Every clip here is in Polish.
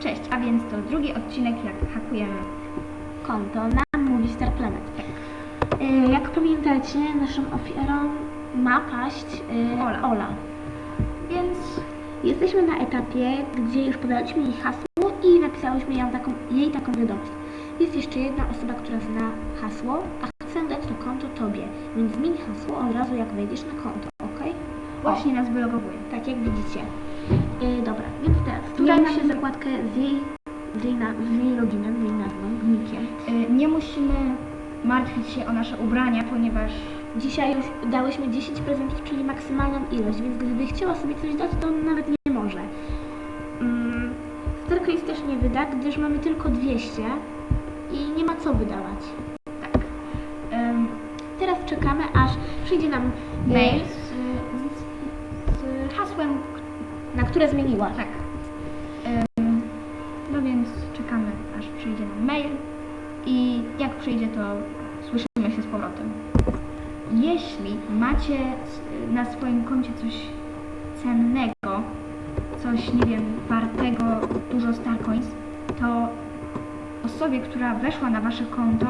Cześć, a więc to drugi odcinek jak hakujemy. konto na Movie Star Planet. Y, Jak pamiętacie, naszą ofiarą ma paść y, Ola. Ola. Więc jesteśmy na etapie, gdzie już podaliśmy jej hasło i napisałyśmy ją taką, jej taką wiadomość. Jest jeszcze jedna osoba, która zna hasło, a chcę dać to konto tobie, więc zmień hasło od razu jak wejdziesz na konto, ok? Właśnie nas wylogowuje. Tak jak widzicie. Y, dobra, więc teraz nam- się zakładkę z jej, z jej, na, z jej loginem, z jej nazwą, z nickiem. Y, Nie musimy martwić się o nasze ubrania, ponieważ Dzisiaj już dałyśmy 10 prezentów, czyli maksymalną ilość, więc gdyby chciała sobie coś dać, to nawet nie może. Mm, Starcraft też nie wyda, gdyż mamy tylko 200 i nie ma co wydawać. ym, Teraz czekamy, aż przyjdzie nam mail z, z, z hasłem, na które zmieniła. tak. Ym, No więc czekamy aż przyjdzie nam mail i jak przyjdzie to słyszymy się z powrotem. Jeśli macie na swoim koncie coś cennego, coś nie wiem, wartego dużo Starcoins, to osobie, która weszła na wasze konto,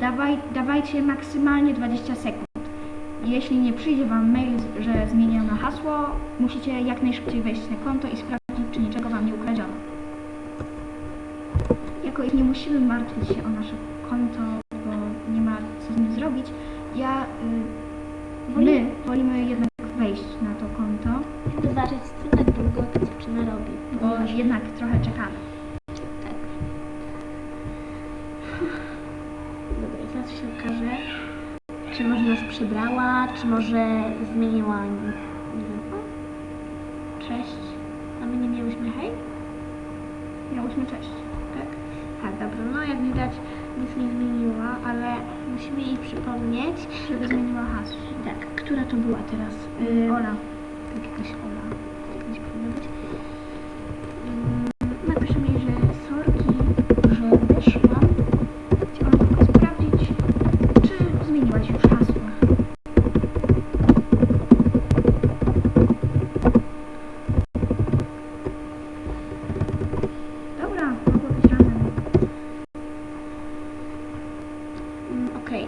dawaj, dawajcie maksymalnie 20 sekund. Jeśli nie przyjdzie wam mail, że zmieniono hasło, musicie jak najszybciej wejść na konto i sprawdzić, czy niczego wam nie ukradziono. Jako ich nie musimy martwić się o nasze konto, bo nie ma co z nim zrobić, ja, y, my wolimy jednak wejść na to konto, zobaczyć, co tak długo ta dziewczyna robi. bo jednak trochę czekamy. Tak. Dobra, i teraz się okaże, czy może nas przebrała, czy może zmieniła, nie wiem, o, cześć, a my nie miałyśmy hej? Miałyśmy cześć. Tak? Tak, dobra, no jak widać nic nie zmieniła, ale musimy jej przypomnieć, Żeby zmieniła hasło. tak, która to była teraz? Y, Ola. Tak, jakaś Ola. Nie powinno być. Mm, Napiszemy jej, że sorki, że weszłam. Chciałam tylko sprawdzić, czy zmieniłaś już hasło. Dobra, mogło być rano. Mm, Okej,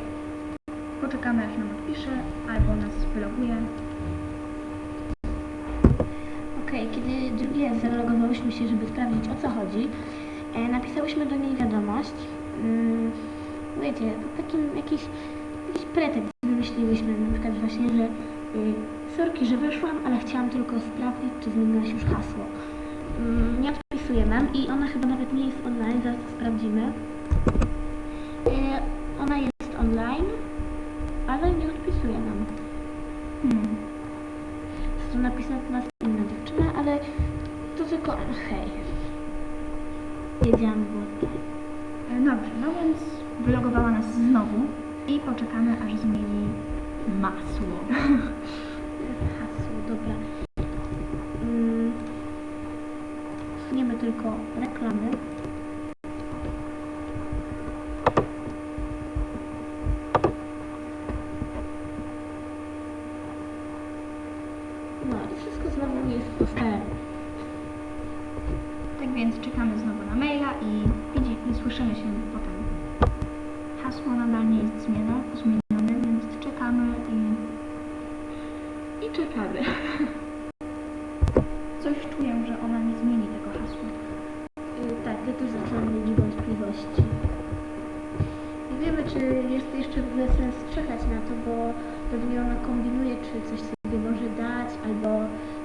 Poczekamy aż nam odpisze, albo nas wyloguje. Okej, raz zalogowałyśmy się, żeby sprawdzić o co chodzi, e, napisałyśmy do niej wiadomość. Mm, wiecie, takim jakiś, jakiś pretekst wymyśliłyśmy, na przykład właśnie, że y, sorki, że weszłam, ale chciałam tylko sprawdzić, czy zmieniłaś już hasło. Mm, nie odpisuje nam i ona chyba nawet nie jest online, zaraz to sprawdzimy. E, ona jest online, ale nie odpisuje nam. Hmm. Tu napisana hej. Wiedziałam, tutaj. E, Dobrze, no więc wylogowała nas znowu i poczekamy aż zmieni masło. Hasło, dobra. Mm. Usuniemy tylko reklamy. No i wszystko znowu jest po staremu. Tak więc czekamy znowu na maila i widzi, i słyszymy się potem. Hasło nadal nie jest zmienione, zmienione więc czekamy i I czekamy. coś czuję, że ona nie zmieni tego hasła. Y, Tak, ja też zaczęłam mieć wątpliwości. Nie wiemy, czy jest jeszcze w ogóle sens czekać na to, bo pewnie ona kombinuje, czy coś sobie może dać, albo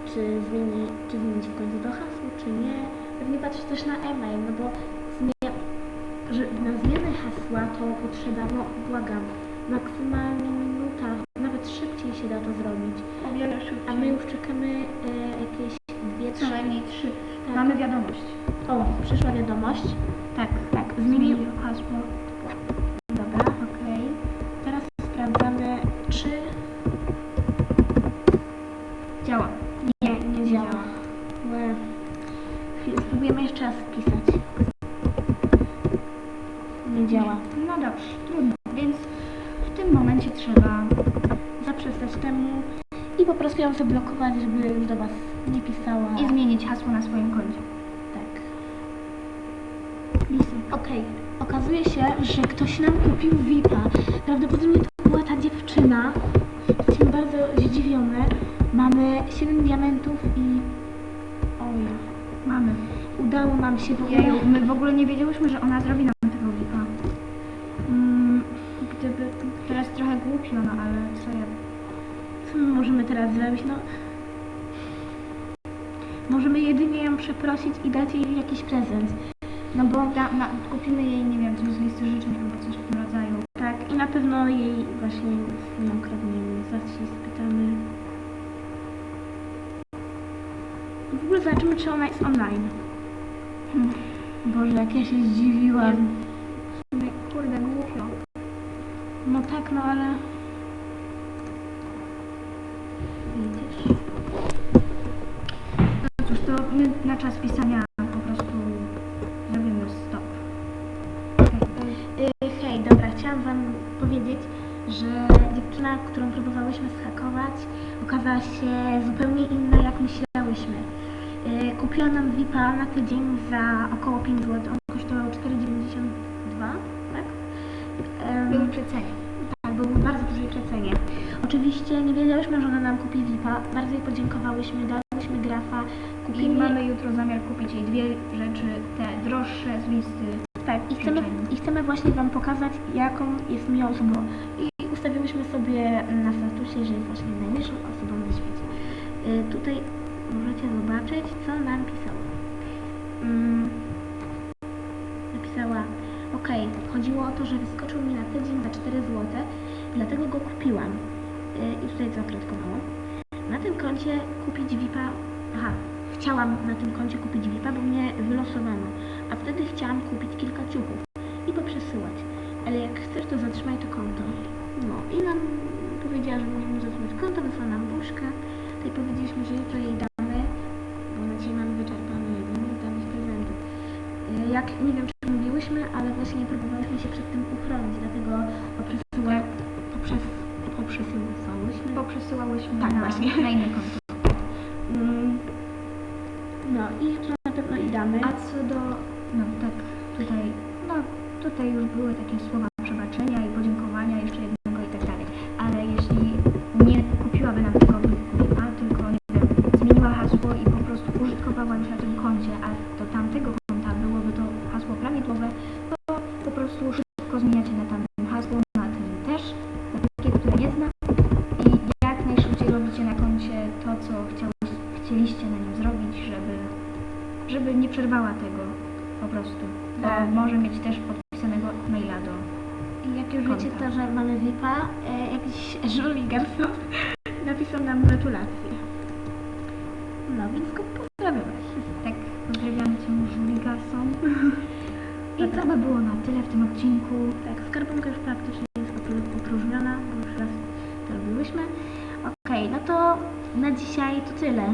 czy zmieni, czy zmienić w końcu to hasło, czy nie. Pewnie patrzy też na e-mail, no bo zmie- że na zmianę hasła to potrzeba, no błagam, maksymalnie minuta, nawet szybciej się da to zrobić. O wiele szybciej. A my już czekamy e, jakieś dwie, co trzy... najmniej trzy. Tak. Mamy wiadomość. O, przyszła wiadomość. Tak, Tak, zmienił hasło. Dobra, okej. Teraz sprawdzamy, czy Działa. nie, nie działa. Łe. Chwilę, Spróbujemy jeszcze raz wpisać. Nie działa. No dobrze, trudno. Więc w tym momencie trzeba Zaprzestać temu i po prostu ją zablokować, żeby już do Was nie pisała. i zmienić hasło na swoim koncie. tak. Okej, okazuje się, że ktoś nam kupił VIP-a. Prawdopodobnie to była ta dziewczyna. Jesteśmy bardzo zdziwione. Mamy 7 diamentów i... Oj, Mamy. udało nam się w ogóle... Jeju, my w ogóle nie wiedziałyśmy, że ona zrobi nam tego VIP-a. Mm, Gdyby... Teraz trochę głupio, no ale co ja... co my możemy teraz zrobić? No... Możemy jedynie ją przeprosić i dać jej jakiś prezent. No bo Da, na, kupimy jej, nie wiem, coś z listy życzeń albo coś w tym rodzaju. tak, i na pewno jej właśnie nie ukradniemy. Zaraz się spytamy. W ogóle zobaczymy, czy ona jest online. Hmm. Boże, jak ja się zdziwiłam. Kurde, głupio. No tak, no ale... Widzisz? No cóż, to my na czas pisania po prostu zrobimy stop. Okej. Yy, hej, dobra, chciałam wam powiedzieć, że dziewczyna, którą próbowałyśmy zhakować, okazała się zupełnie inna, jak myślałyśmy. Yy, kupiła nam VIP-a na tydzień za około 5 zł. On kosztował 4,92, tak? Był przecenie. tak, był bardzo dużej przecenie. Oczywiście nie wiedziałyśmy, że ona nam kupi VIP-a. Bardzo jej podziękowałyśmy, grafa. I Kupimy... mamy jutro zamiar kupić jej dwie rzeczy, te droższe z listy. Tak, i chcemy, i chcemy właśnie Wam pokazać, jaką jest miłą osobą. I ustawiłyśmy sobie na statusie, że jest właśnie najmilszą osobą na świecie. Y, tutaj możecie zobaczyć, co nam pisała. Mm, napisała, ok, chodziło o to, że wyskoczył mi na tydzień za 4 zł, dlatego go kupiłam. Y, I tutaj zakretkowałam. Na tym koncie kupić VIP-a, aha, chciałam na tym koncie kupić VIP-a, bo mnie wylosowano a wtedy chciałam kupić kilka ciuchów i poprzesyłać. Ale jak chcesz, to zatrzymaj to konto. No i nam powiedziała, że możemy zatrzymać konto, wysłała nam buźkę. Tutaj powiedzieliśmy, że jutro jej damy, bo na dzisiaj mamy wyczerpane jedzenie i damy jej prezenty. Y, Jak nie wiem, czy mówiłyśmy, ale właśnie próbowałyśmy się przed tym uchronić, dlatego poprzesyła, poprzesyłałyśmy. Poprzesyłałyśmy Tak, na, właśnie. na inne konto. No i jutro na pewno. A co do, no tak, tutaj, no tutaj już były takie słowa przebaczenia i podziękowania jeszcze jednego i tak dalej. Ale jeśli nie kupiłaby nam tego VIP-a, tylko nie wiem, zmieniła hasło i po prostu użytkowała już na tym koncie, a do tamtego żeby nie przerwała tego po prostu. Bo Tak. może mieć też podpisanego maila do. I jak już konta. wiecie to, że mamy VIP-a, e, jakiś Julie Garson napisał nam gratulacje. No więc go pozdrawiamy. Tak, pozdrawiam cię Julie Garson. I Dobra. to by było na tyle w tym odcinku. Tak, skarbonka już praktycznie jest opr- opróżniona, bo już raz to robiłyśmy. Okej, no to na dzisiaj to tyle.